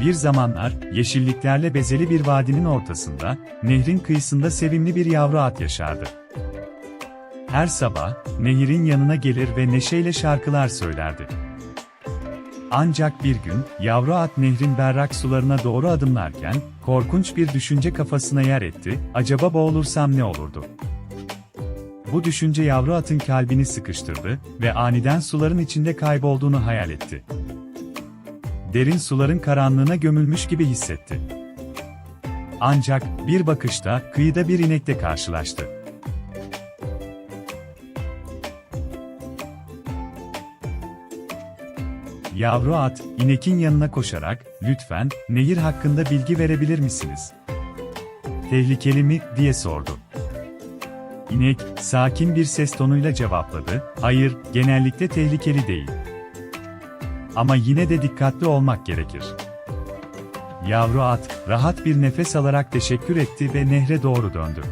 Bir zamanlar, yeşilliklerle bezeli bir vadinin ortasında, nehrin kıyısında sevimli bir yavru at yaşardı. Her sabah, nehirin yanına gelir ve neşeyle şarkılar söylerdi. Ancak bir gün, yavru at nehrin berrak sularına doğru adımlarken, korkunç bir düşünce kafasına yer etti, acaba boğulursam ne olurdu? Bu düşünce yavru atın kalbini sıkıştırdı ve aniden suların içinde kaybolduğunu hayal etti. Derin suların karanlığına gömülmüş gibi hissetti. Ancak bir bakışta kıyıda bir inekle karşılaştı. Yavru at, inekin yanına koşarak, lütfen, nehir hakkında bilgi verebilir misiniz? Tehlikeli mi, diye sordu. İnek, sakin bir ses tonuyla cevapladı, hayır, genellikle tehlikeli değil. Ama yine de dikkatli olmak gerekir. Yavru at, rahat bir nefes alarak teşekkür etti ve nehre doğru döndü.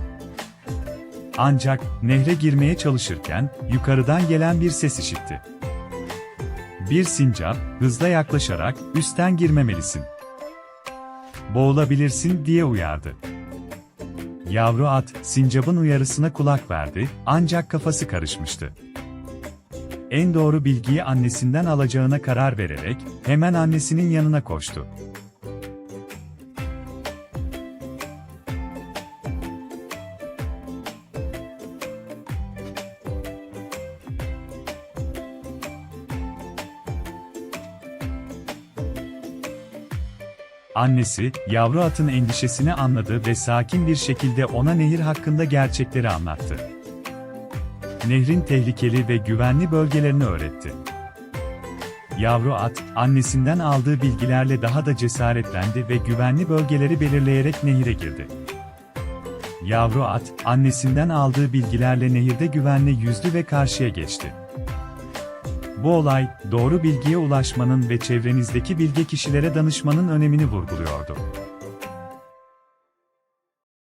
Ancak, nehre girmeye çalışırken, yukarıdan gelen bir ses işitti. Bir sincap, hızla yaklaşarak, üstten girmemelisin. Boğulabilirsin diye uyardı. Yavru at, sincapın uyarısına kulak verdi, ancak kafası karışmıştı. En doğru bilgiyi annesinden alacağına karar vererek, hemen annesinin yanına koştu. Annesi, yavru atın endişesini anladı ve sakin bir şekilde ona nehir hakkında gerçekleri anlattı. Nehrin tehlikeli ve güvenli bölgelerini öğretti. Yavru at, annesinden aldığı bilgilerle daha da cesaretlendi ve güvenli bölgeleri belirleyerek nehire girdi. Yavru at, annesinden aldığı bilgilerle nehirde güvenle yüzdü ve karşıya geçti. Bu olay, doğru bilgiye ulaşmanın ve çevrenizdeki bilge kişilere danışmanın önemini vurguluyordu.